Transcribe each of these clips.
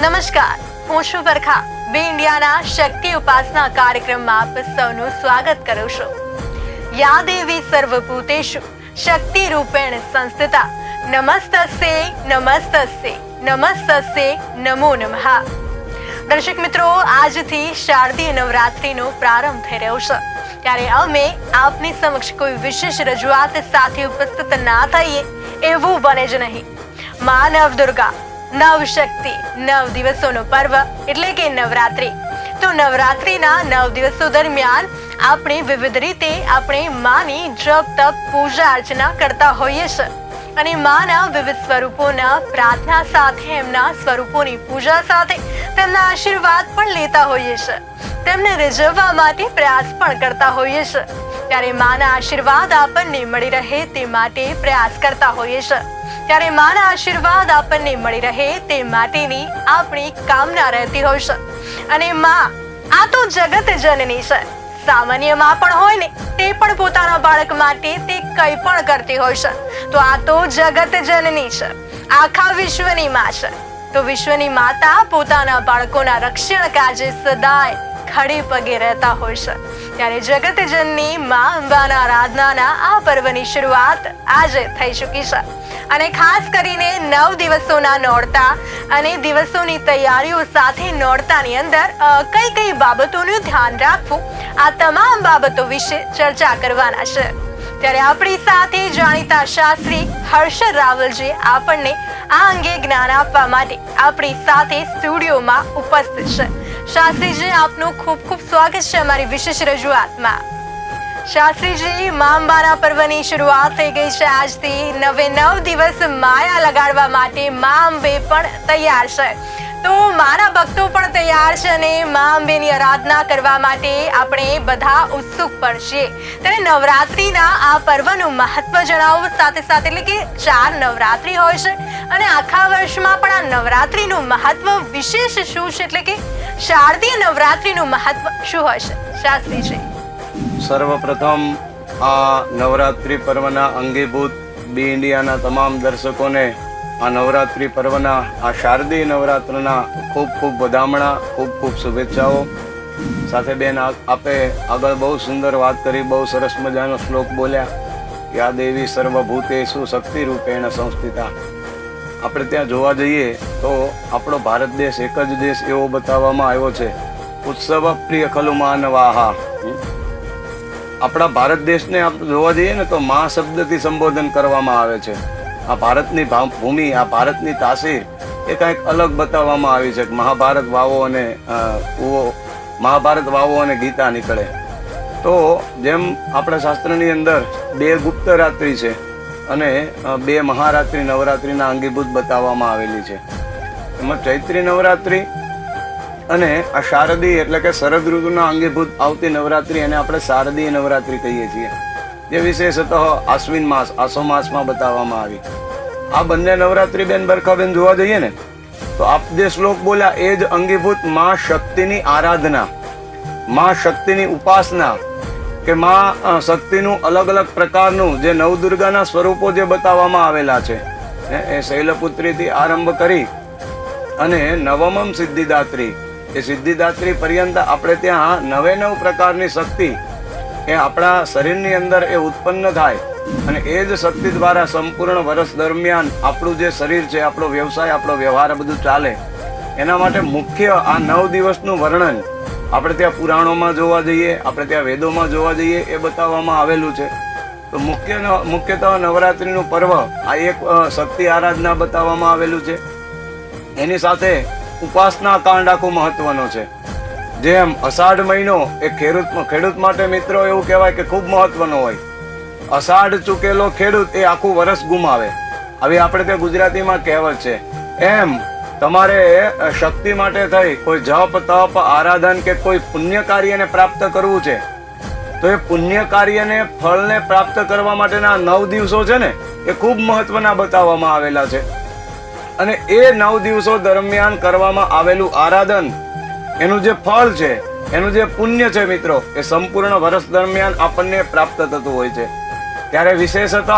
નમસ્કાર, હું છું બરખા બે ઇન્ડિયાના શક્તિ ઉપાસના કાર્યક્રમમાં આપ સૌનું સ્વાગત કરું છું. યા દેવી સર્વભૂતેશુ, શક્તિ રૂપેણ સંસ્થિતા. નમસ્તસ્ય નમસ્તસ્ય નમસ્તસ્ય નમો નમઃ. દર્શક મિત્રો, આજથી શારદીય નવરાત્રીનો પ્રારંભ થઈ રહ્યો છે. ત્યારે અમે આપની સમક્ષ કોઈ વિશેષ રજૂઆત સાથે ઉપસ્થિત ના થઈએ એવું બને જ નહીં. મા નવ દુર્ગા નવ શક્તિ નવ દિવસોનો પર્વ એટલે કે નવરાત્રી. તો નવરાત્રીના નવ દિવસો દરમિયાન આપણે વિવિધ રીતે આપણે માની જપ, તપ, પૂજા અર્ચના કરતા હોઈએ છીએ. અને માના વિવિધ સ્વરૂપોના પ્રાર્થના સાથે, એમના સ્વરૂપોની પૂજા સાથે તેમના આશીર્વાદ પણ લેતા હોઈએ છે. તેમને રીઝવવા માટે પ્રયાસ પણ કરતા હોઈએ છે. ત્યારે માના આશીર્વાદ આપણને મળી રહે તે માટે પ્રયાસ કરતા હોઈએ છે. ત્યારે માના આશીર્વાદ આપણને મળી રહે તે માટેની આપણી કામના રહેતી હોય છે. અને માં, આ તો જગત જનની છે. સામાન્યમાં પણ હોય ને, તે પણ પોતાના બાળક માટે તે કંઈ પણ કરતી હોય છે. તો આ તો જગત જનની છે, આખા વિશ્વની માં છે. તો વિશ્વની માતા પોતાના બાળકોના રક્ષણ કાજે સદાય ખડે પગે રહેતા હોય છે. ત્યારે જગતજનની મા અંબાના આરાધનાના આ પર્વની શરૂઆત આજે થઈ ચૂકી છે. અને ખાસ કરીને નવ દિવસોના નોરતા અને દિવસોની તૈયારીઓ સાથે નોરતાની અંદર કઈ કઈ બાબતોનું ધ્યાન રાખવું, આ તમામ બાબતો વિશે ચર્ચા કરવાના છે. ત્યારે આપણી સાથે જાણીતા શાસ્ત્રી હર્ષદ રાવલજી આપણને આ અંગે જ્ઞાન આપવા માટે આપણી સાથે સ્ટુડિયોમાં ઉપસ્થિત છે. શાસ્ત્રીજી આપનું ખૂબ ખૂબ સ્વાગત છે અમારી વિશેષ રજૂઆતમાં. શાસ્ત્રીજી મા અંબાના પર્વની શરૂઆત થઈ ગઈ છે. આજથી નવે નવ દિવસ માયા લગાડવા માટે મા અંબે પણ તૈયાર છે. તો મારા ભક્તો પણ તૈયાર છે અને મા અંબેની આરાધના કરવા માટે આપણે બધા ઉત્સુક પણ છીએ. ત્યારે નવરાત્રિના આ પર્વનું મહત્વ જણાવો. સાથે સાથે એટલે કે ચાર નવરાત્રિ હોય છે અને આખા વર્ષમાં પણ આ નવરાત્રિનું મહત્વ વિશેષ શું છે? એટલે કે શારદીય નવરાત્રિનું મહત્વ શું હોય છે? શાસ્ત્રીજી. સર્વપ્રથમ આ નવરાત્રિ પર્વના અંગીભૂત બી ઇન્ડિયાના તમામ દર્શકોને આ નવરાત્રિ પર્વના, આ શારદીય નવરાત્રના ખૂબ ખૂબ વધામણા, ખૂબ ખૂબ શુભેચ્છાઓ. સાથે બેન આપે આગળ બહુ સુંદર વાત કરી, બહુ સરસ મજાનો શ્લોક બોલ્યા. યા દેવી સર્વભૂતેશુ શક્તિ રૂપેણ સંસ્થિતા. આપણે ત્યાં જોવા જઈએ તો આપણો ભારત દેશ એક જ દેશ એવો બતાવવામાં આવ્યો છે. ઉત્સવ પ્રિય ખલુ માનવાહા. આપણા ભારત દેશને આપણે જોવા જઈએ ને તો મા શબ્દથી સંબોધન કરવામાં આવે છે. આ ભારતની ભૂમિ, આ ભારતની તાસીર એ કંઈક અલગ બતાવવામાં આવી છે મહાભારત વાવો અને ઉવો, મહાભારત વાવો અને ગીતા નીકળે. તો જેમ આપણા શાસ્ત્રની અંદર બે ગુપ્ત રાત્રિ છે અને બે મહારાત્રિ નવરાત્રિના અંગીભૂત બતાવવામાં આવેલી છે. એમાં ચૈત્રી નવરાત્રિ અને આ શારદી એટલે કે શરદ ઋતુના અંગીભૂત આવતી નવરાત્રી એને આપણે શારદીય નવરાત્રી કહીએ છીએ. જે વિશેષતઃ આશ્વિન માસ, આસો માસમાં બતાવવામાં આવી. આ બંને નવરાત્રી બેન બરખાબેન જોવા જઈએ ને, તો આપ જે શ્લોક બોલ્યા એ જ અંગીભૂત મા શક્તિની આરાધના, મા શક્તિની ઉપાસના કે મા શક્તિનું અલગ અલગ પ્રકારનું જે નવદુર્ગાના સ્વરૂપો જે બતાવવામાં આવેલા છે. એ શૈલપુત્રીથી આરંભ કરી અને નવમમ સિદ્ધિદાત્રી એ સિદ્ધિદાત્રી પર્યંત આપણે ત્યાં નવે નવ પ્રકારની શક્તિ એ આપણા શરીરની અંદર એ ઉત્પન્ન થાય અને એ જ શક્તિ દ્વારા સંપૂર્ણ વર્ષ દરમિયાન આપણું જે શરીર છે, આપણો વ્યવસાય, આપણો વ્યવહાર બધું ચાલે. એના માટે મુખ્ય આ નવ દિવસનું વર્ણન આપણે ત્યાં પુરાણોમાં જોવા જઈએ, આપણે ત્યાં વેદોમાં જોવા જઈએ એ બતાવવામાં આવેલું છે. તો મુખ્ય મુખ્યતઃ નવરાત્રિનું પર્વ આ એક શક્તિ આરાધના બતાવવામાં આવેલું છે. એની સાથે ઉપાસના કાંડ આખું મહત્વનો છે. જેમ અષાઢ મહિનો એ ખેડૂત ખેડૂત માટે મિત્રો એવું કહેવાય કે ખૂબ મહત્વનો હોય. અષાઢ ચૂકેલો ખેડૂત એ આખું વરસ ગુમાવે. આવી આપણે તે ગુજરાતીમાં કહેવત છે, એમ તમારે શક્તિ માટે થઈ કોઈ જપ, તપ, આરાધન કે કોઈ પુણ્ય કાર્યને પ્રાપ્ત કરવું છે? તો એ પુણ્ય કાર્યને, ફળને પ્રાપ્ત કરવા માટેના નવ દિવસો છે ને, એ ખૂબ મહત્વના બતાવવામાં આવેલા છે. અને એ નવ દિવસો દરમિયાન કરવામાં આવેલું આરાધન, એનું જે ફળ છે, એનું જે પુણ્ય છે મિત્રો, એ સંપૂર્ણ વર્ષ દરમિયાન આપણને પ્રાપ્ત થતું હોય છે. ત્યારે વિશેષતઃ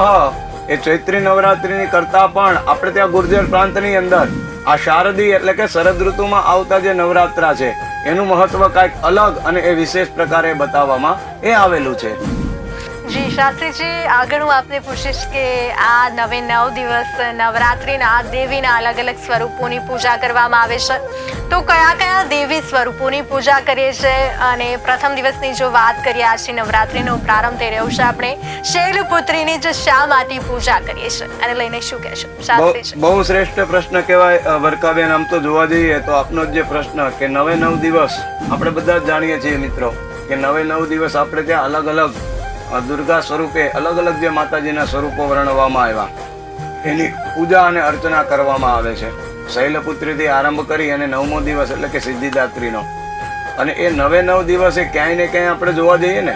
એ ચૈત્રી નવરાત્રિની કરતા પણ આપણે ત્યાં ગુર્જર પ્રાંતની અંદર, આ શારદી એટલે કે શરદ ઋતુમાં આવતા જે નવરાત્રા છે, એનું મહત્વ કાંઈક અલગ અને એ વિશેષ પ્રકારે બતાવવામાં એ આવેલું છે. શાસ્ત્રીજી આગળ હું આપને પૂછીશ કે આ નવે નવ દિવસ નવરાત્રિના દેવીના અલગ અલગ સ્વરૂપોની પૂજા કરવામાં આવે છે. તો કયા કયા દેવી સ્વરૂપોની પૂજા કરીએ છે? અને પ્રથમ દિવસની જો વાત કરીએ આજથી નવરાત્રિનો પ્રારંભ થઈ રહ્યો છે આપણે શૈલપુત્રીની જે શા માટે પૂજા કરીએ છીએ અને લઈને શું કહેશો? શાસ્ત્રીજી. બહુ શ્રેષ્ઠ પ્રશ્ન કહેવાય વરકાબેન આમ તો જોવા જઈએ તો આપનો જે પ્રશ્ન કે નવે નવ દિવસ આપણે બધા જાણીએ છીએ મિત્રો કે નવે નવ દિવસ આપણે ત્યાં અલગ અલગ દુર્ગા સ્વરૂપે અલગ અલગ જે માતાજીના સ્વરૂપો વર્ણવવામાં આવ્યા. એની પૂજા અને અર્ચના કરવામાં આવે છે. શૈલપુત્રીથી આરંભ કરી અને નવમો દિવસ એટલે કે સિદ્ધિદાત્રીનો. અને એ નવે નવ દિવસે ક્યાંય ને ક્યાંય આપણે જોવા જઈએ ને,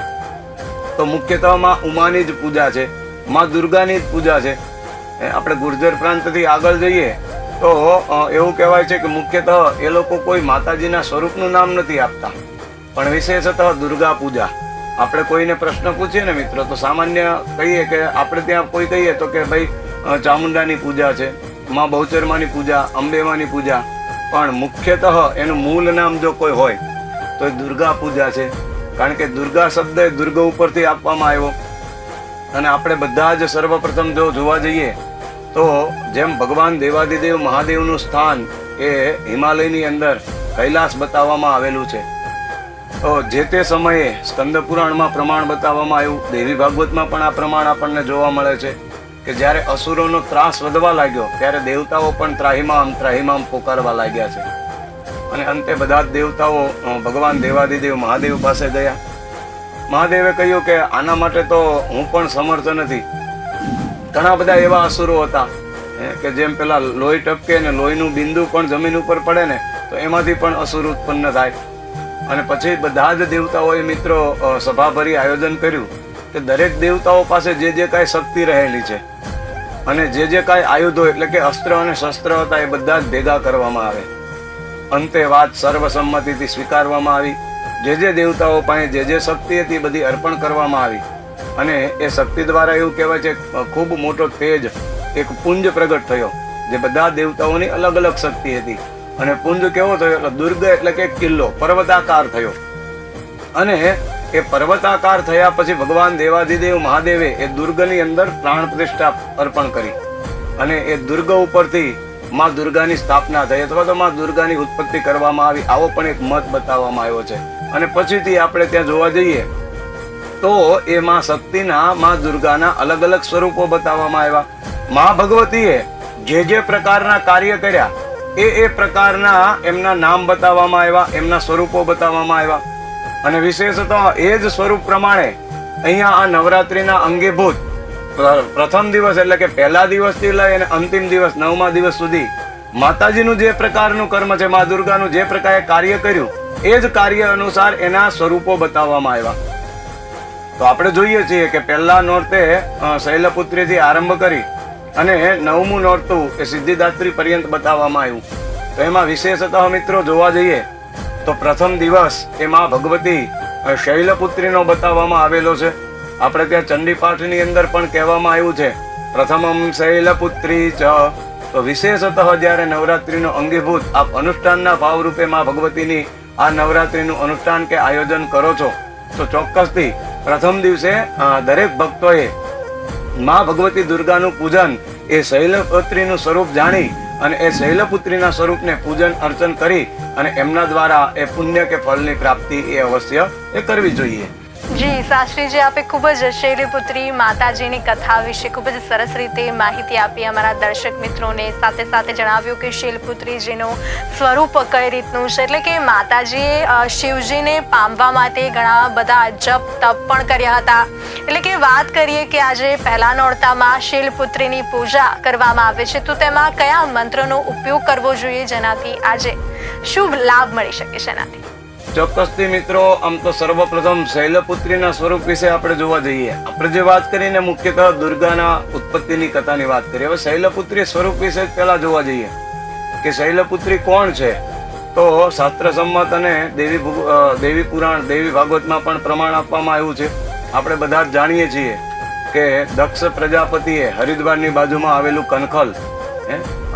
તો મુખ્યતઃ માં ઉમાની જ પૂજા છે, માં દુર્ગાની જ પૂજા છે. આપણે ગુર્જર પ્રાંતથી આગળ જઈએ, તો એવું કહેવાય છે કે મુખ્યતઃ એ લોકો કોઈ માતાજીના સ્વરૂપનું નામ નથી આપતા. પણ વિશેષતઃ દુર્ગા પૂજા. આપણે કોઈને પ્રશ્ન પૂછીએ ને મિત્રો, તો સામાન્ય કહીએ કે આપણે ત્યાં કોઈ કહીએ તો કે ભાઈ ચામુંડાની પૂજા છે, માં બહુચરમાની પૂજા, અંબેમાની પૂજા. પણ મુખ્યતઃ એનું મૂળ નામ જો કોઈ હોય, તો એ દુર્ગા પૂજા છે. કારણ કે દુર્ગા શબ્દ દુર્ગ ઉપરથી આપવામાં આવ્યો. અને આપણે બધા જ સર્વપ્રથમ જો જોવા જઈએ, તો જેમ ભગવાન દેવાદિદેવ મહાદેવનું સ્થાન એ હિમાલયની અંદર કૈલાસ બતાવવામાં આવેલું છે. જે તે સમયે સ્કંદ પુરાણમાં પ્રમાણ બતાવવામાં આવ્યું, દેવી ભાગવતમાં પણ આ પ્રમાણ આપણને જોવા મળે છે કે જ્યારે અસુરોનો ત્રાસ વધવા લાગ્યો, ત્યારે દેવતાઓ પણ ત્રાહિમામ ત્રાહિમામ પોકારવા લાગ્યા છે. અને અંતે બધા જ દેવતાઓ ભગવાન દેવાદિદેવ મહાદેવ પાસે ગયા. મહાદેવે કહ્યું કે આના માટે તો હું પણ સમર્થ નથી. ઘણા બધા એવા અસુરો હતા કે જેમ પેલા લોહી ટપકે ને લોહીનું બિંદુ પણ જમીન ઉપર પડે ને, તો એમાંથી પણ અસુર ઉત્પન્ન થાય. અને પછી બધા જ દેવતાઓએ મિત્રો સભાભરી આયોજન કર્યું કે દરેક દેવતાઓ પાસે જે જે કાંઈ શક્તિ રહેલી છે અને જે જે કાંઈ આયુધો એટલે કે અસ્ત્ર અને શસ્ત્ર હતા એ બધા જ ભેગા કરવામાં આવે. અંતે વાત સર્વસંમતિથી સ્વીકારવામાં આવી. જે જે દેવતાઓ પાસે જે જે શક્તિ હતી બધી અર્પણ કરવામાં આવી. અને એ શક્તિ દ્વારા એવું કહેવાય છે ખૂબ મોટો તેજ એક પુંજ પ્રગટ થયો, જે બધા દેવતાઓની અલગ અલગ શક્તિ હતી. અને પુંજ કેવો થયો એટલે દુર્ગ એટલે કે કિલ્લો, પર્વતાકાર થયો. અને એ પર્વતાકાર થયા પછી ભગવાન દેવાધિદેવ મહાદેવે એ દુર્ગની અંદર પ્રાણ પ્રતિષ્ઠા અર્પણ કરી. અને એ દુર્ગ ઉપરથી માં દુર્ગાની સ્થાપના થઈ અથવા તો માં દુર્ગાની ઉત્પત્તિ કરવામાં આવી, આવો પણ એક મત બતાવવામાં આવ્યો છે. અને પછીથી આપણે ત્યાં જોવા જઈએ તો એ માં શક્તિના, માં દુર્ગાના અલગ અલગ સ્વરૂપો બતાવવામાં આવ્યા. મા ભગવતીએ જે જે પ્રકારના કાર્ય કર્યા એ એ પ્રકારના એમના નામ બતાવવામાં આવ્યા, એમના સ્વરૂપો બતાવવામાં આવ્યા. અને વિશેષત એ જ સ્વરૂપ પ્રમાણે અહીંયા આ નવરાત્રિના અંગેભૂત પ્ર- પ્રથમ દિવસ એટલે કે પહેલા દિવસથી લઈ અને અંતિમ દિવસ, નવમા દિવસ સુધી માતાજીનું જે પ્રકારનું કર્મ છે, મા દુર્ગાનું જે પ્રકારે કાર્ય કર્યું, એ જ કાર્ય અનુસાર એના સ્વરૂપો બતાવવામાં આવ્યા. તો આપણે જોઈએ છીએ કે પહેલા નોરતે શૈલપુત્રીથી આરંભ કરી અને નવમું નોરતું એ સિદ્ધિદાત્રી પર્યંત બતાવવામાં આવ્યું. તો એમાં વિશેષતઃ મિત્રો જોવા જઈએ, તો પ્રથમ દિવસ એમાં ભગવતી શૈલપુત્રીનો બતાવવામાં આવેલો છે. આપણે ત્યાં ચંડી પાઠની અંદર પણ કહેવામાં આવ્યું છે, પ્રથમમ શૈલપુત્રી ચ. તો વિશેષતઃ જ્યારે નવરાત્રીનો અંગીભૂત, આપ અનુષ્ઠાનના ભાવરૂપે માં ભગવતીની આ નવરાત્રીનું અનુષ્ઠાન કે આયોજન કરો છો, તો ચોક્કસથી પ્રથમ દિવસે દરેક ભક્તોએ માં ભગવતી દુર્ગાનું પૂજન, એ શૈલપુત્રીનું સ્વરૂપ જાણી અને એ શૈલપુત્રીના સ્વરૂપને પૂજન અર્ચન કરી અને એમના દ્વારા એ પુણ્ય કે ફળની પ્રાપ્તિ એ અવશ્ય એ કરવી જોઈએ. જી, શાસ્ત્રીજી, આપે ખૂબ જ શૈલપુત્રી માતાજીની કથા વિશે ખૂબ જ સરસ રીતે માહિતી આપી અમારા દર્શક મિત્રોને. સાથે સાથે જણાવ્યું કે શૈલપુત્રીજીનું સ્વરૂપ કઈ રીતનું છે? એટલે કે માતાજીએ શિવજીને પામવા માટે ઘણા બધા જપ, તપ પણ કર્યા હતા. એટલે કે વાત કરીએ કે આજે પહેલા નોરતામાં શૈલપુત્રીની પૂજા કરવામાં આવે છે, તો તેમાં કયા મંત્રનો ઉપયોગ કરવો જોઈએ જેનાથી આજે શુભ લાભ મળી શકે છે એનાથી? ચોક્કસથી મિત્રો, આમ તો સર્વપ્રથમ શૈલપુત્રીના સ્વરૂપ વિશે આપણે જોવા જઈએ. આપણે જે વાત કરીને મુખ્યતઃ દુર્ગાના ઉત્પત્તિની કથાની વાત કરીએ. હવે શૈલપુત્રી સ્વરૂપ વિશે પહેલા જોવા જઈએ. કે શૈલપુત્રી કોણ છે? તો શાસ્ત્ર સંમત અને દેવી દેવી પુરાણ, દેવી ભાગવતમાં પણ પ્રમાણ આપવામાં આવ્યું છે. આપણે બધા જ જાણીએ છીએ કે દક્ષ પ્રજાપતિએ હરિદ્વારની બાજુમાં આવેલું કનખલ?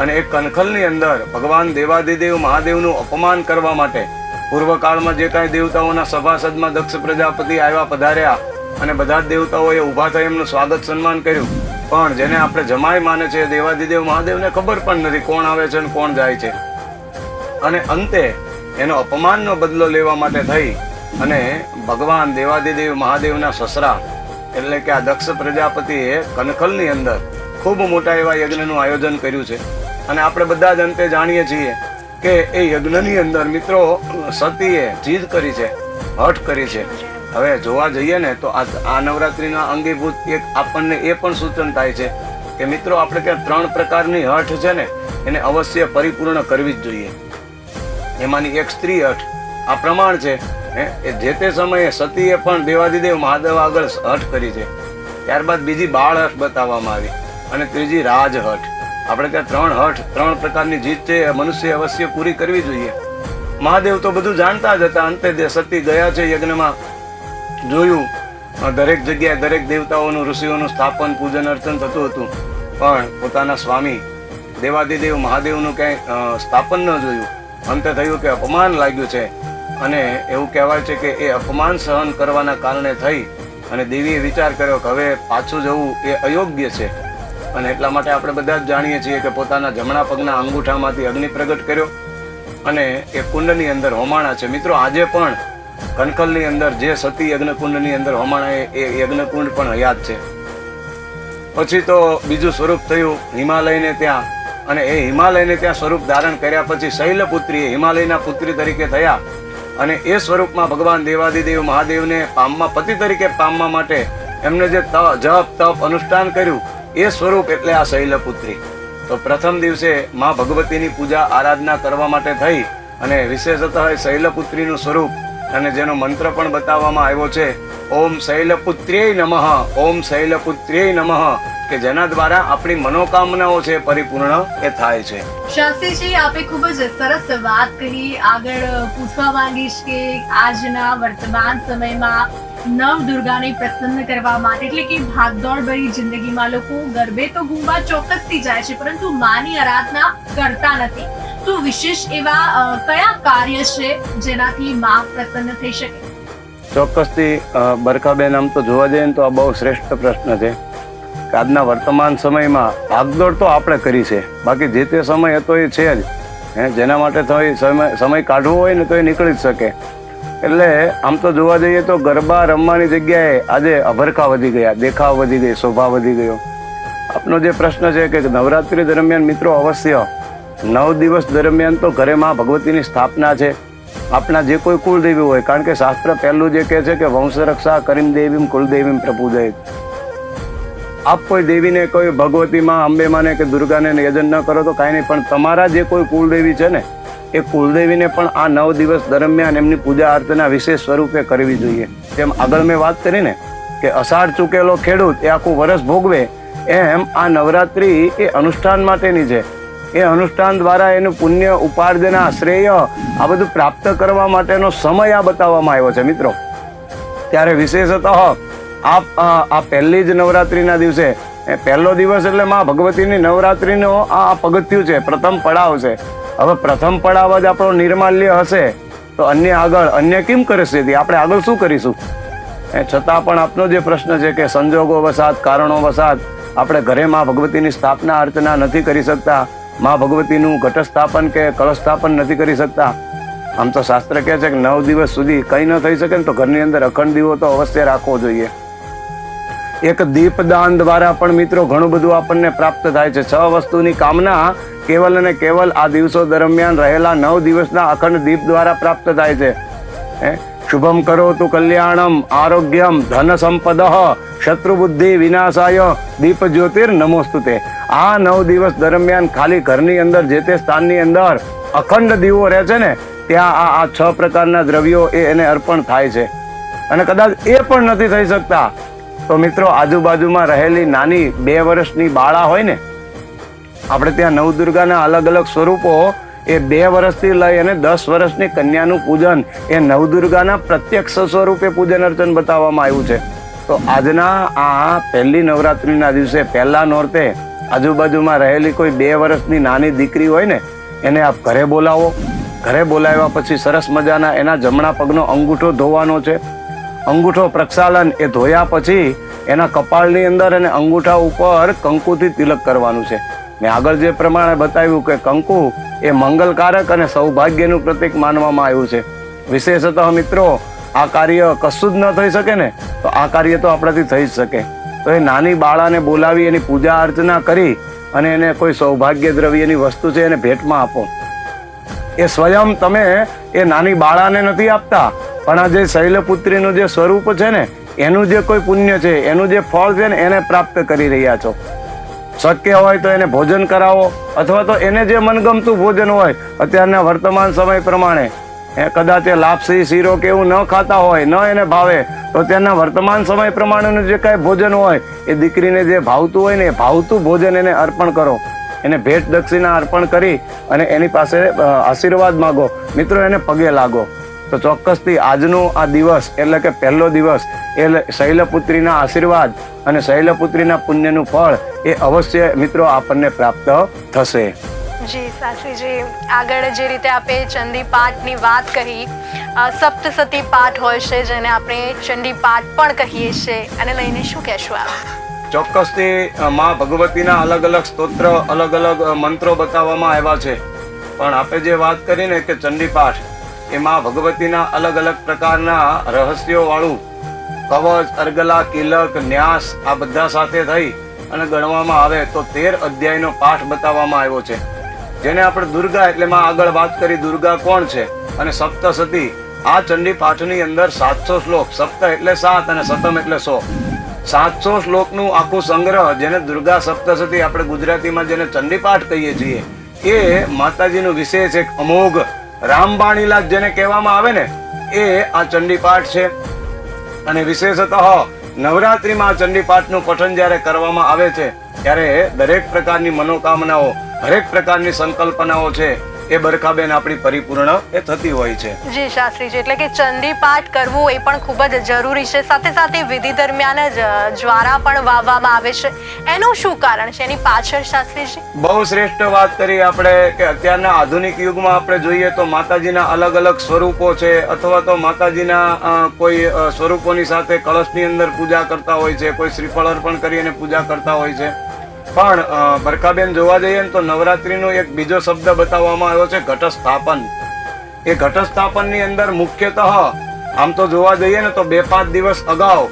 અને એ કનખલની અંદર ભગવાન દેવાદિદેવ મહાદેવનું અપમાન કરવા માટે પૂર્વકાળમાં જે કાંઈ દેવતાઓના સભાસદમાં દક્ષ પ્રજાપતિ આવ્યા પધાર્યા અને બધા જ દેવતાઓએ ઊભા થઈ એમનું સ્વાગત સન્માન કર્યું. પણ જેને આપણે જમાઈ માને છે દેવાદિદેવ મહાદેવને ખબર પણ નથી કોણ આવે છે અને કોણ જાય છે. અને અંતે એનો અપમાનનો બદલો લેવા માટે થઈ અને ભગવાન દેવાદિદેવ મહાદેવના સસરા એટલે કે આ દક્ષ પ્રજાપતિએ કનખલની અંદર ખૂબ મોટા એવા યજ્ઞનું આયોજન કર્યું છે. અને આપણે બધા જ અંતે જાણીએ છીએ કે એ યજ્ઞની અંદર મિત્રો સતીએ જીદ કરી છે, હઠ કરી છે. હવે જોવા જઈએ ને તો આ નવરાત્રીના અંગીભૂત એક આપણને એ પણ સૂચન થાય છે કે મિત્રો આપણે ત્યાં ત્રણ પ્રકારની હઠ છે ને, એને અવશ્ય પરિપૂર્ણ કરવી જ જોઈએ. એમાંની એક સ્ત્રી હઠ, આ પ્રમાણ છે એ જે તે સમયે સતીએ પણ દેવાદિદેવ મહાદેવ આગળ હઠ કરી છે. ત્યારબાદ બીજી બાળ હઠ બતાવવામાં આવી અને ત્રીજી રાજ હઠ. આપણે ત્યાં ત્રણ હઠ, ત્રણ પ્રકારની જીત છે મનુષ્ય અવશ્ય પૂરી કરવી જોઈએ. મહાદેવ તો બધું જાણતા જ હતા, અંતે દે- સતી ગયા છે યજ્ઞમાં, જોયું. દરેક જગ્યાએ દરેક દેવતાઓનું, ઋષિઓનું સ્થાપન, પૂજન, અર્ચન થતું હતું. પણ પોતાના સ્વામી દેવાદિદેવ મહાદેવનું ક્યાંય સ્થાપન ન જોયું. અંતે થયું કે અપમાન લાગ્યું છે. અને એવું કહેવાય છે કે એ અપમાન સહન કરવાના કારણે થઈ. અને દેવીએ વિચાર કર્યો કે હવે પાછું જવું એ અયોગ્ય છે. અને એટલા માટે આપણે બધા જ જાણીએ છીએ કે પોતાના જમણા પગના અંગૂઠામાંથી અગ્નિ પ્રગટ કર્યો અને એ કુંડની અંદર હોમાણા છે. મિત્રો, આજે પણ કનકલની અંદર જે સતી યજ્ઞકુંડની અંદર હોમાણા એ- એ યજ્ઞકુંડ પણ યાદ છે. પછી તો બીજું સ્વરૂપ થયું હિમાલયને ત્યાં અને એ હિમાલયને ત્યાં સ્વરૂપ ધારણ કર્યા પછી શૈલપુત્રીએ હિમાલયના પુત્રી તરીકે થયા અને એ સ્વરૂપમાં ભગવાન દેવાદિદેવ મહાદેવને પામવા પતિ તરીકે પામવા માટે એમને જે તપ જપ તપ અનુષ્ઠાન કર્યું એ સ્વરૂપ એટલે આ શૈલપુત્રી. તો પ્રથમ દિવસે મા ભગવતીની પૂજા આરાધના કરવા માટે થઈ અને વિશેષતઃ શૈલપુત્રીનું સ્વરૂપ અને જેનો મંત્ર પણ બતાવવામાં આવ્યો છે, ઓમ શૈલપુત્ર્યય નમઃ, ઓમ શૈલપુત્ર્યય નમઃ, કે જેના દ્વારા આપણી મનોકામનાઓ છે પરિપૂર્ણ એ થાય છે. શાસ્ત્રીજી, આપે ખૂબ જ સરસ વાત કરી. આગળ પૂછવા માંગીશ કે આજના વર્તમાન સમયમાં નવ દુર્ગાને પ્રસન્ન કરવા માટે એટલે કે ભાગદોડ ભરી જિંદગીમાં લોકો ગરબે તો ઘૂમવા ચોક્કસથી જાય છે પરંતુ માની આરાધના કરતા નથી. તો વિશેષ એવા કયા કાર્ય છે જેનાથી માં પ્રસન્ન થઈ શકે? ચોક્કસથી અ, બરકાબેન આમ તો જોવા જઈએ તો આ બહુ શ્રેષ્ઠ પ્રશ્ન છે. આજના વર્તમાન સમયમાં ભાગદોડ તો આપણે કરી છે. બાકી જે તે સમય હતો એ છે જ. જેના માટે સમય સમય કાઢવો હોય ને તો એ નીકળી જ શકે. એટલે આમ તો જોવા જઈએ તો ગરબા રમવાની જગ્યાએ આજે અભરખા વધી ગયા, દેખાવ વધી ગઈ, શોભા વધી ગયો. આપનો જે પ્રશ્ન છે કે નવરાત્રી દરમિયાન મિત્રો અવશ્ય નવ દિવસ દરમિયાન તો ઘરે માં ભગવતીની સ્થાપના છે. આપણા જે કોઈ કુલદેવી હોય, કારણ કે શાસ્ત્ર પહેલું જે કહે છે કે વંશ રક્ષા કરીમ દેવીમ કુલદેવીમ પ્રપૂજય આપ કોઈ દેવીને, કોઈ ભગવતીમાં અંબેમાને કે દુર્ગાને યજન ન કરો તો કાંઈ નહીં, પણ તમારા જે કોઈ કુલદેવી છે ને એ કુળદેવીને પણ આ નવ દિવસ દરમિયાન એમની પૂજા અર્ચના વિશેષ સ્વરૂપે કરવી જોઈએ. જેમ આગળ મેં વાત કરી ને કે અષાઢ ચૂકેલો ખેડૂત એ આખું વરસ ભોગવે, એમ આ નવરાત્રી એ અનુષ્ઠાન માટેની છે. એ અનુષ્ઠાન દ્વારા એનું પુણ્ય, ઉપાર્જના, શ્રેય આ બધું પ્રાપ્ત કરવા માટેનો સમય આ બતાવવામાં આવ્યો છે, મિત્રો. ત્યારે વિશેષતઃ આ આ પહેલી જ નવરાત્રીના દિવસે પહેલો દિવસ એટલે મા ભગવતીની નવરાત્રીનો આ પગથિયું છે, પ્રથમ પડાવ છે. હવે પ્રથમ પડાવ જ આપણો નિર્માલ્ય હશે. તો અન્ય આગળ અન્ય કેમ કરશે આપણે આગળ શું કરીશું? એ છતાં પણ આપનો જે પ્રશ્ન છે કે સંજોગો વસાત કારણો વસાત આપણે ઘરે માં ભગવતીની સ્થાપના અર્ચના નથી કરી શકતા, માં ભગવતીનું ઘટસ્થાપન કે કળસ્થાપન નથી કરી શકતા. આમ તો શાસ્ત્ર કહે છે કે નવ દિવસ સુધી કંઈ ન થઈ શકે ને તો ઘરની અંદર અખંડ દીવો તો અવશ્ય રાખવો જોઈએ. એક દીપદાન દ્વારા પણ મિત્રો ઘણું બધું આપણને પ્રાપ્ત થાય છે. છ વસ્તુની કામના કેવલ અને કેવલ આ દિવસો દરમિયાન રહેલા નવ દિવસના અખંડ દીપ દ્વારા પ્રાપ્ત થાય છે. હે? શુભમ કરો તું કલ્યાણમ, આરોગ્યમ, ધન સંપદ, શત્રુબુદ્ધિ વિનાશાય, દીપ જ્યોતિર નમોસ્તુતે. આ નવ દિવસ દરમિયાન ખાલી ઘરની અંદર જે તે સ્થાનની અંદર અખંડ દીવો રહે છે ને, ત્યાં આ આ છ પ્રકારના દ્રવ્યો એ એને અર્પણ થાય છે. અને કદાચ એ પણ નથી થઈ શકતા. તો મિત્રો, આજુબાજુમાં રહેલી નાની બે વર્ષની બાળા હોય ને, આપણે ત્યાં નવદુર્ગાના અલગ અલગ સ્વરૂપો, એ બે વર્ષથી લઈ અને દસ વર્ષની કન્યાનું પૂજન, એ નવદુર્ગાના પ્રત્યક્ષ સ્વરૂપે પૂજન અર્ચન બતાવવામાં આવ્યું છે. તો આજના આ પહેલી નવરાત્રિના દિવસે પહેલા નોરતે આજુબાજુમાં રહેલી કોઈ બે વર્ષની નાની દીકરી હોય ને, એને આપ ઘરે બોલાવો. ઘરે બોલાવ્યા પછી સરસ મજાના એના જમણા પગનો અંગૂઠો ધોવાનો છે. અંગૂઠો પ્રક્ષાલન એ ધોયા પછી એના કપાળની અંદર અને અંગૂઠા ઉપર કંકુથી તિલક કરવાનું છે. મેં આગળ જે પ્રમાણે બતાવ્યું કે કંકુ એ મંગલકારક અને સૌભાગ્યનું પ્રતીક માનવામાં આવ્યું છે. વિશેષતઃ મિત્રો, આ કાર્ય કશું જ ન થઈ શકે ને? તો આ કાર્ય તો આપણાથી થઈ જ શકે. તો એ નાની બાળાને બોલાવી એની પૂજા અર્ચના કરી અને એને કોઈ સૌભાગ્ય દ્રવ્યની વસ્તુ છે એને ભેટમાં આપો. એ સ્વયં તમે એ નાની બાળાને નથી આપતા. પણ આ જે શૈલપુત્રીનું જે સ્વરૂપ છે ને, એનું જે કોઈ પુણ્ય છે, એનું જે ફળ છે ને, એને પ્રાપ્ત કરી રહ્યા છો. શક્ય હોય તો એને ભોજન કરાવો, અથવા તો એને જે મનગમતું ભોજન હોય, અત્યારના વર્તમાન સમય પ્રમાણે, એ કદાચ એ લાપસી શીરો કે એવું ન ખાતા હોય, ન એને ભાવે, તો ત્યાંના વર્તમાન સમય પ્રમાણેનું જે કાંઈ ભોજન હોય, એ દીકરીને જે ભાવતું હોય ને, એ ભાવતું ભોજન એને અર્પણ કરો. એને ભેટ દક્ષિણા અર્પણ કરી અને એની પાસે આશીર્વાદ માગો. મિત્રો, એને પગે લાગો. તો ચોક્કસથી આજનો આ દિવસ એટલે કે પહેલો દિવસ એ શૈલપુત્રીના આશીર્વાદ અને શૈલપુત્રીના પુણ્યનું ફળ એ અવશ્ય મિત્રો આપણને પ્રાપ્ત થશે. જી સાચીજી આગળ જે રીતે આપે ચંડી પાઠની વાત કરી સપ્તસતી પાઠ હોય છે જેને આપણે ચંડી પાઠ પણ કહીએ છીએ અને લઈને શું કહેશું આપ? ચોક્કસથી માં ભગવતીના અલગ અલગ સ્તોત્ર અલગ અલગ મંત્રો બતાવવામાં આવ્યા છે. પણ આપણે જે વાત કરીને કે ચંડી પાઠ એ માં ભગવતીના અલગ અલગ પ્રકારના રહસ્યો વાળું કવચ, અર્ગલા કિલક ન્યાસ આ બધા સાથે થઈ અને ગણવામાં આવે તો તેર અધ્યાયનો પાઠ બતાવવામાં આવ્યો છે. જેને આપણે દુર્ગા એટલે માં આગળ વાત કરી, દુર્ગા કોણ છે? અને સપ્તસતી, આ ચંડી પાઠની અંદર સાતસો શ્લોક, સપ્ત એટલે સાત અને સતમ એટલે સો. સાતસો શ્લોકનું આખું સંગ્રહ જેને દુર્ગા સપ્તસતી આપણે ગુજરાતીમાં જેને ચંડીપાઠ કહીએ છીએ, એ માતાજીનું વિશેષ એક અમોઘ રામબાણીલા જેને કહેવામાં આવે ને, એ આ ચંડીપાઠ છે. અને વિશેષતઃ નવરાત્રિમાં ચંડીપાઠનું પઠન જ્યારે કરવામાં આવે છે, ત્યારે દરેક પ્રકારની મનોકામનાઓ હરેક પ્રકારની સંકલ્પનાઓ છે એ બરખાબેન આપણી પરિપૂર્ણ એ થતી હોય છે. જી શાસ્ત્રીજી એટલે કે ચંદી પાઠ કરવું એ પણ ખૂબ જ જરૂરી છે. સાથે સાથે વિધિ દરમિયાન જ જ્વારા પણ વાવવામાં આવે છે. એનું શું કારણ છે? એની પાછળ શાસ્ત્રીજી? બહુ શ્રેષ્ઠ વાત કરી આપણે કે અત્યારના આધુનિક યુગમાં આપણે જોઈએ તો માતાજીના અલગ અલગ સ્વરૂપો છે અથવા તો માતાજીના કોઈ સ્વરૂપોની સાથે કળશની અંદર પૂજા કરતા હોય છે કોઈ શ્રીફળ અર્પણ કરી અને પૂજા કરતા હોય છે. પણ બરકાબેન જોવા જઈએ ને તો નવરાત્રીનો એક બીજો શબ્દ બતાવવામાં આવ્યો છે, ઘટસ્થાપન. એ ઘટસ્થાપનની અંદર મુખ્યતઃ, આમ તો જોવા જઈએ ને તો બે પાંચ દિવસ અગાઉ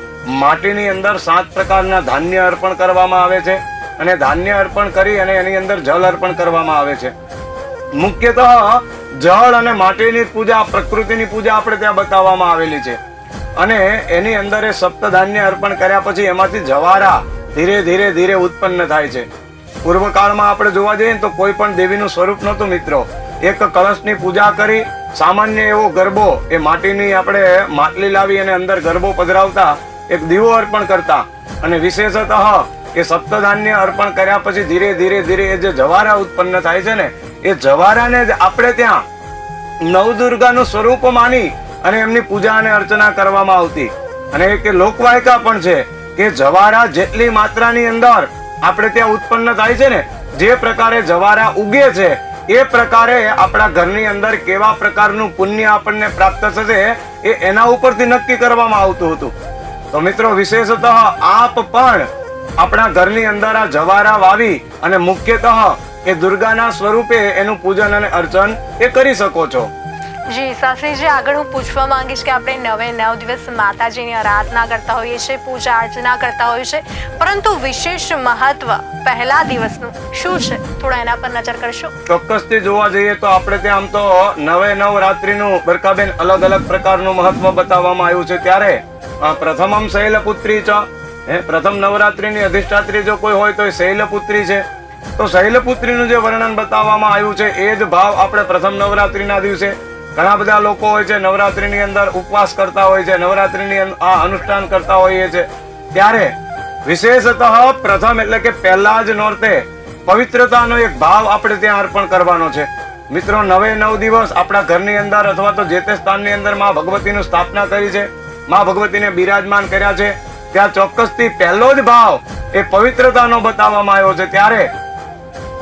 માટીની અંદર સાત પ્રકારના ધાન્ય અર્પણ કરવામાં આવે છે અને ધાન્ય અર્પણ કરી અને એની અંદર જળ અર્પણ કરવામાં આવે છે. મુખ્યતઃ, જળ અને માટીની પૂજા, પ્રકૃતિની પૂજા આપણે ત્યાં બતાવવામાં આવેલી છે. અને એની અંદર એ સપ્તધાન્ય અર્પણ કર્યા પછી એમાંથી જવારા ધીરે ધીરે ધીરે ઉત્પન્ન થાય છે. પૂર્વકાળમાં આપણે જોવા જઈએ તો કોઈ પણ દેવીનું સ્વરૂપ નહોતું મિત્રો. એક કળશની પૂજા કરી, સામાન્ય એવો ગરબો, એ માટીની આપણે માટલી લાવી અને અંદર ગરબો પધરાવતા, એક દીવો અર્પણ કરતા. અને વિશેષતઃ એ સપ્તધાન્ય અર્પણ કર્યા પછી ધીરે ધીરે ધીરે એ જે જવારા ઉત્પન્ન થાય છે ને, એ જવારાને જ આપણે ત્યાં નવદુર્ગાનું સ્વરૂપ માની અને એમની પૂજા અને અર્ચના કરવામાં આવતી. અને એક લોકવાયકા પણ છે કે જવારા જેટલી માત્રાની અંદર આપણે ત્યાં ઉત્પન્ન થાય છે ને, જે પ્રકારે જવારા ઉગે છે, એ પ્રકારે આપણા ઘરની અંદર કેવા પ્રકારનું પુણ્ય આપણને પ્રાપ્ત થશે, એ એના ઉપરથી નક્કી કરવામાં આવતું હતું. તો મિત્રો, વિશેષતઃ આપ પણ આપણા ઘરની અંદર આ જવારા વાવી અને મુખ્યતઃ એ દુર્ગાના સ્વરૂપે એનું પૂજન અને અર્ચન એ કરી શકો છો. જી શાસ્ત્રીજી આગળ હું પૂછવા માંગીશ કે આપણે નવે નવ દિવસ માતાજીની આરાધના કરતા હોઈએ છીએ પૂજા અર્ચના કરતા હોઈએ છીએ પરંતુ વિશેષ મહત્વ પહેલા દિવસનું શું છે? થોડા એના પર નજર કરશો? ચોક્કસથી જોવા જઈએ તો આપણે ત્યાં આમ તો નવે નવ રાત્રિનું બરકાબેન અલગ અલગ પ્રકારનું મહત્વ બતાવવામાં આવ્યું છે. ત્યારે અ, પ્રથમમ શૈલપુત્રી ચ હે પ્રથમ નવરાત્રિની અધિષ્ઠાત્રી જો કોઈ હોય તો એ શૈલપુત્રી છે. તો શૈલપુત્રીનું જે વર્ણન બતાવવામાં આવ્યું છે એ જ ભાવ આપણે પ્રથમ નવરાત્રિના દિવસે ઘણા બધા લોકો હોય છે, નવરાત્રિની અંદર ઉપવાસ કરતા હોય છે, નવરાત્રિની આ અનુષ્ઠાન કરતા હોઈએ છે. ત્યારે વિશેષતઃ પ્રથમ એટલે કે પહેલા જ નોરતે પવિત્રતાનો એક ભાવ આપણે ત્યાં અર્પણ કરવાનો છે. મિત્રો, નવે નવ દિવસ આપણા ઘરની અંદર અથવા તો જે તે સ્થાનની અંદરમાં ભગવતીનું સ્થાપના કરી છે, માં ભગવતીને બિરાજમાન કર્યા છે. ત્યાં ચોક્કસથી પહેલો જ ભાવ એ પવિત્રતાનો બતાવવામાં આવ્યો છે. ત્યારે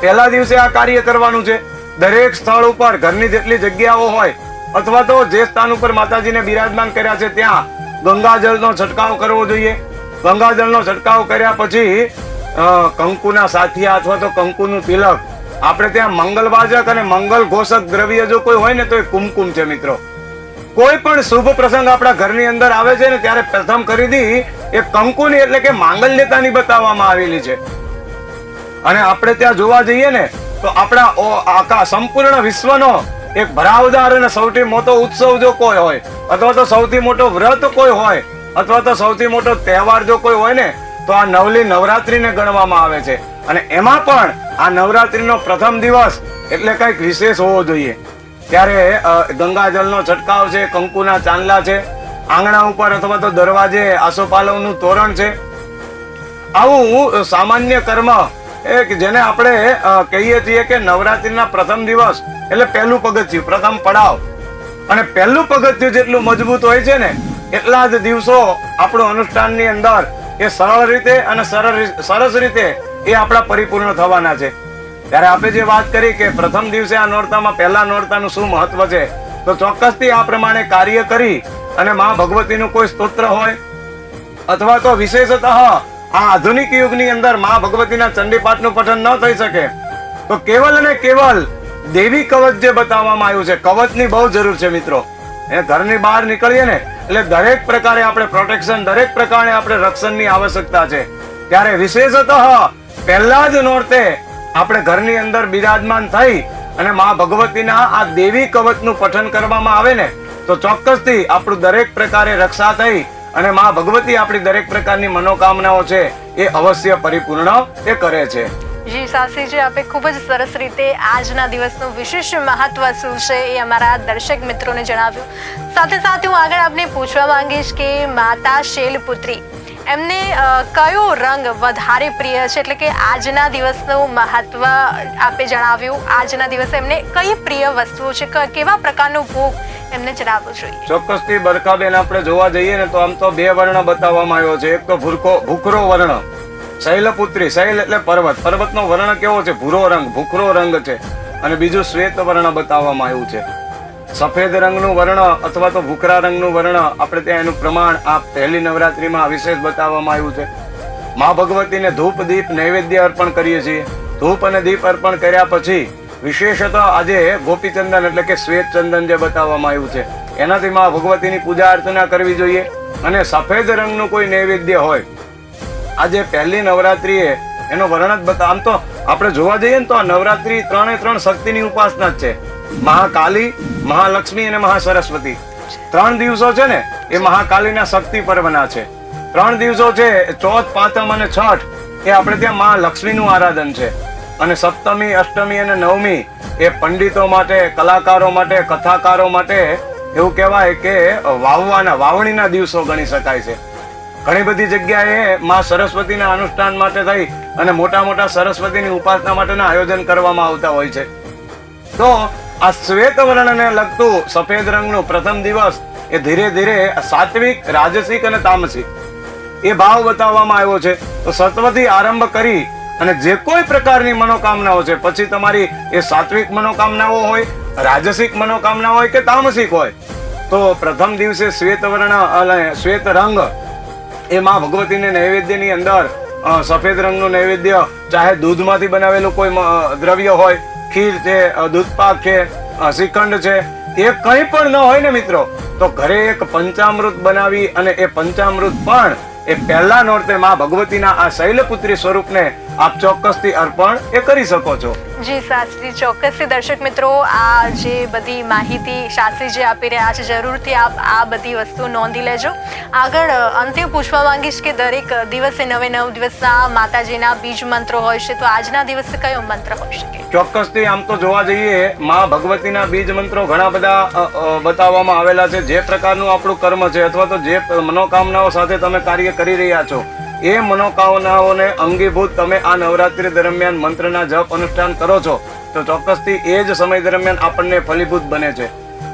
પહેલા દિવસે આ કાર્ય કરવાનું છે. દરેક સ્થળ ઉપર ઘરની જેટલી જગ્યાઓ હોય, અથવા તો જે સ્થાન ઉપર માતાજીને બિરાજમાન કર્યા છે ત્યાં ગંગાજળનો છંટકાવ કરવો જોઈએ. ગંગાજળનો છંટકાવ કર્યા પછી કંકુના સાથિયા અથવા તો કંકુનું તિલક, આપણે ત્યાં મંગલવાચક અને મંગલ ઘોષક દ્રવ્ય જો કોઈ હોય ને તો એ કુમકુમ છે મિત્રો. કોઈ પણ શુભ પ્રસંગ આપણા ઘરની અંદર આવે છે ને ત્યારે પ્રથમ ખરીદી એ કંકુની એટલે કે માંગલ્યતાની બતાવવામાં આવેલી છે. અને આપણે ત્યાં જોવા જઈએ ને તો આપણા આખા સંપૂર્ણ વિશ્વનો એક ભરાવદાર અને સૌથી મોટો ઉત્સવ જો કોઈ હોય, અથવા તો સૌથી મોટો વ્રત કોઈ હોય, અથવા તો સૌથી મોટો તહેવાર જો કોઈ હોય ને, તો આ નવલી નવરાત્રીને ગણવામાં આવે છે. અને એમાં પણ આ નવરાત્રીનો પ્રથમ દિવસ એટલે કંઈક વિશેષ હોવો જોઈએ. ત્યારે ગંગાજળનો છંટકાવ છે, કંકુના ચાંદલા છે, આંગણા ઉપર અથવા તો દરવાજે આસોપાલવનું તોરણ છે. આવું સામાન્ય કર્મ એ જેને આપણે કહીએ છીએ કે નવરાત્રિના પ્રથમ દિવસ, એટલે પહેલું પગથિયું, પ્રથમ પડાવ. અને પહેલું પગથિયું જેટલું મજબૂત હોય છે ને, એટલા જ દિવસો આપણું અનુષ્ઠાનની અંદર એ સરળ રીતે અને સરસ રીતે એ આપણા પરિપૂર્ણ થવાના છે. ત્યારે આપણે જે વાત કરી કે પ્રથમ દિવસે આ નોરતામાં, પહેલા નોરતાનું શું મહત્વ છે, તો ચોક્કસથી આ પ્રમાણે કાર્ય કરી અને મા ભગવતીનું કોઈ સ્તોત્ર હોય, અથવા તો વિશેષતઃ આ આધુનિક યુગની અંદર મા ભગવતીના ચંડીપાઠનું પઠન ન થઈ શકે. તો કેવલ અને કેવલ દેવી કવચ જે બતાવવામાં આવ્યું છે, કવચની બહુ જરૂર છે મિત્રો. એ ઘરની બહાર નીકળીએ ને, એટલે દરેક પ્રકારે આપણે પ્રોટેક્શન દરેક પ્રકારે આપણે રક્ષણની આવશ્યકતા છે. ત્યારે વિશેષતઃ પહેલા જ નોરતે આપણે ઘરની અંદર બિરાજમાન થઈ અને મા ભગવતીના આ દેવી કવચનું પઠન કરવામાં આવે ને, તો ચોક્કસથી આપણું દરેક પ્રકારે રક્ષા થઈ અને મા ભગવતી આપણી દરેક પ્રકારની મનોકામનાઓ છે, એ અવશ્ય પરિપૂર્ણ એ કરે છે. જી સાસીજી આપે ખૂબ જ સરસ રીતે આજના દિવસનું વિશેષ મહત્વ શું છે એ અમારા દર્શક મિત્રોને જણાવ્યું. સાથે સાથે હું આગળ આપને પૂછવા માંગીશ કે માતા શૈલપુત્રી એમને કયો રંગ વધારે પ્રિય છે? એટલે કે આજના દિવસનું મહત્વ આપે જણાવ્યું. આજના દિવસે એમને કઈ પ્રિય વસ્તુઓ છે? કેવા પ્રકારનો ભોગ એમને જણાવવો જોઈએ? ચોક્કસથી બરખાબેન આપણે જોવા જઈએ ને તો આમ તો બે વર્ણ બતાવવામાં આવ્યો છે. એક તો ભૂરકો, ભૂખરો વર્ણ. શૈલપુત્રી, શૈલ એટલે પર્વત. પર્વતનો વર્ણ કેવો છે? ભૂરો રંગ, ભૂખરો રંગ છે. અને બીજું શ્વેત વર્ણ બતાવવામાં આવ્યું છે. સફેદ રંગનું વર્ણ અથવા તો ભૂખરા રંગનું વર્ણ આપણે ત્યાં એનું પ્રમાણ આ પહેલી નવરાત્રીમાં વિશેષ બતાવવામાં આવ્યું છે. મા ભગવતીને ધૂપ, દીપ, નૈવેદ્ય અર્પણ કરીએ છીએ. ધૂપ અને દીપ અર્પણ કર્યા પછી વિશેષતઃ આજે ગોપીચંદન એટલે કે શ્વેત ચંદન જે બતાવવામાં આવ્યું છે. એનાથી મા ભગવતીની પૂજા અર્ચના કરવી જોઈએ અને સફેદ રંગનું કોઈ નૈવેદ્ય હોય. આજે પહેલી નવરાત્રીએ એનો વર્ણ જ બતા આમ તો આપણે જોવા જઈએ ને તો આ નવરાત્રી ત્રણે ત્રણ શક્તિની ઉપાસના જ છે. મહાકાલી, મહાલક્ષ્મી અને મહાસરસ્વતી. ત્રણ દિવસો છે ને, એ મહાકાલીના શક્તિ પર્વના છે. ત્રણ દિવસો છે, ચોથ, પાંચમ અને છઠ, એ આપણે ત્યાં મહાલક્ષ્મીનું આરાધન છે. અને સપ્તમી, અષ્ટમી અને નવમી, એ પંડિતો માટે, કલાકારો માટે, કથાકારો માટે, એવું કહેવાય કે, વાવવાના, વાવણીના દિવસો ગણી શકાય છે. ઘણી બધી જગ્યાએ માં સરસ્વતીના અનુષ્ઠાન માટે થઈ અને મોટા મોટા સરસ્વતીની ઉપાસના માટેના આયોજન કરવામાં આવતા હોય છે. તો આ શ્વેત વર્ણને લગતું સફેદ રંગનું પ્રથમ દિવસ એ ધીરે ધીરે સાત્વિક, રાજસિક અને તામસિક. એ ભાવ બતાવવામાં આવ્યો છે. તો સત્વથી આરંભ કરી અને જે કોઈ પ્રકારની મનોકામનાઓ છે, પછી તમારી એ સાત્વિક મનોકામનાઓ હોય, રાજસિક મનોકામના હોય કે તામસિક હોય, તો પ્રથમ દિવસે શ્વેત વર્ણ શ્વેત રંગ એ માં ભગવતીને નૈવેદ્યની અંદર સફેદ રંગનું નૈવેદ્ય, ચાહે દૂધમાંથી બનાવેલું કોઈ દ્રવ્ય હોય ખીર છે દૂધપાક છે શ્રીખંડ છે, એ કંઈ પણ ન હોય ને મિત્રો, તો ઘરે એક પંચામૃત બનાવી અને એ પંચામૃત પણ એ પહેલા નોરતે માં ભગવતીના આ શૈલપુત્રી સ્વરૂપને આપ ચોક્કસથી અર્પણ એ કરી શકો છો. જી શાસ્ત્રી ચોક્કસથી દર્શક મિત્રો આ જે બધી માહિતી શાસ્ત્રીજી આપી રહ્યા છે જરૂરથી આપ આ બધી વસ્તુ નોંધી લેજો. આગળ અંતે પૂછવા માંગીશ કે દરેક દિવસે નવે નવ દિવસના માતાજીના બીજ મંત્રો હોય છે તો આજના દિવસે કયો મંત્ર હોય શકે? ચોક્કસથી આમ તો જોવા જઈએ માં ભગવતીના બીજ મંત્રો ઘણા બધા બતાવવામાં આવેલા છે. જે પ્રકારનું આપણું કર્મ છે અથવા તો જે મનોકામનાઓ સાથે તમે કાર્ય કરી રહ્યા છો એ મનોકામનાઓને અંગીભૂત તમે આ નવરાત્રી દરમિયાન મંત્રના જપ અનુષ્ઠાન કરો છો, તો ચોક્કસથી એ જ સમય દરમિયાન આપણને ફલીભૂત બને છે.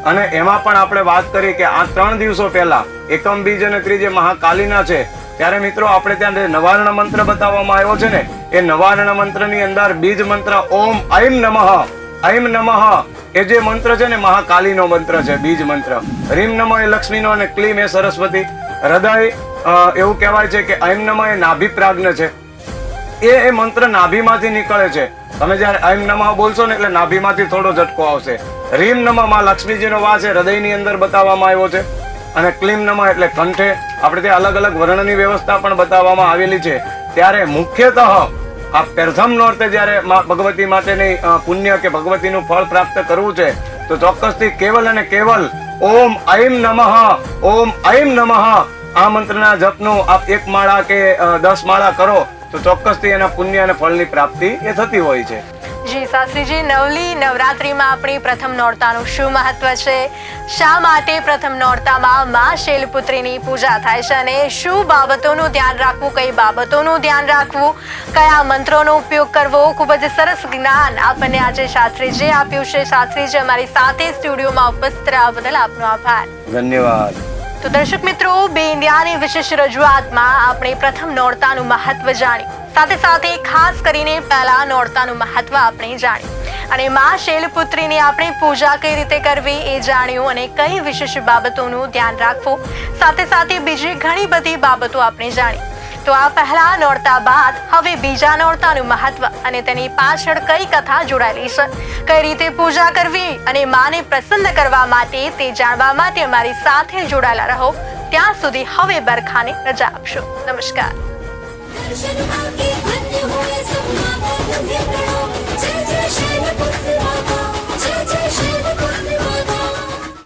અને એમાં પણ આપણે વાત કરી કે આ ત્રણ દિવસો પહેલા એકમ બીજ અને ત્રીજે મહાકાલીના છે, ત્યારે મિત્રો આપણે ત્યાં જે નવાર્ણ મંત્ર બતાવવામાં આવ્યો છે ને, એ નવાર્ણ મંત્રની અંદર બીજ મંત્ર ઓમ ઐમ નમઃ ઐમ નમઃ એ જે મંત્ર છે ને મહાકાલીનો મંત્ર છે, બીજ મંત્ર. રીમ નમઃ એ લક્ષ્મીનો અને ક્લીમ એ સરસ્વતી. હૃદય એવું કહેવાય છે કે ઐમ નમ એ નાભી પ્રાજ્ઞ છે. એ એ મંત્ર નાભીમાંથી નીકળે છે. તમે જ્યારે ઐમ નમઃ બોલશો ને એટલે નાભીમાંથી થોડો ઝટકો આવશે. રીમ નમઃ માં લક્ષ્મીજીનો વાસ એ હૃદયની અંદર બતાવવામાં આવ્યો છે. અને ક્લીમ નમઃ એટલે કંઠે. આપણે ત્યાં અલગ અલગ વર્ણની વ્યવસ્થા પણ બતાવવામાં આવેલી છે. ત્યારે મુખ્યતઃ આ પ્રથમ નોર્તે જ્યારે ભગવતી માટેની પુણ્ય કે ભગવતીનું ફળ પ્રાપ્ત કરવું છે, તો ચોક્કસથી કેવલ અને કેવલ ઓમ ઐમ નમઃ, ઓમ ઐમ નમઃ આ મંત્રના જપનું આપ એક માળા કે દસ માળા કરો તો ચોક્કસથી એના પુણ્ય અને ફળની પ્રાપ્તિ એ થતી હોય છે. જી શાસ્ત્રીજી નવલી નવરાત્રીમાં આપણી પ્રથમ નોરતાનું શું મહત્વ છે? શા માટે પ્રથમ નોરતામાં મા શૈલપુત્રીની પૂજા થાય છે અને શું બાબતોનું ધ્યાન રાખવું કઈ બાબતોનું ધ્યાન રાખવું કયા મંત્રોનો ઉપયોગ કરવો ખૂબ જ સરસ જ્ઞાન આપણને આજે શાસ્ત્રીજીએ આપ્યું છે. શાસ્ત્રીજી અમારી સાથે સ્ટુડિયોમાં ઉપસ્થિત રહ્યા બદલ આપનો આભાર. ધન્યવાદ. તો દર્શક મિત્રો, બે ઇન્ડિયાની વિશેષ રજૂઆતમાં આપણે પ્રથમ નોરતાનું મહત્વ જાણ્યું સાથે સાથે ખાસ કરીને પહેલા નોરતાનું મહત્વ આપણે જાણ્યું અને મા શૈલપુત્રીની આપણે પૂજા કઈ રીતે કરવી એ જાણ્યું અને કઈ વિશેષ બાબતોનું ધ્યાન રાખવું. સાથે સાથે બીજી ઘણી બધી બાબતો આપણે જાણી. તો આ પહેલા નોરતા બાદ હવે બીજા નોરતાનું મહત્વ અને તેની પાછળ કઈ કથા જોડાયેલી છે? કઈ રીતે પૂજા કરવી અને માને પ્રસન્ન કરવા માટે તે જાણવા માટે મારી સાથે જોડાયેલા રહો. ત્યાં સુધી હવે બરખાને રજા આપશો. નમસ્કાર. દર્શન આકે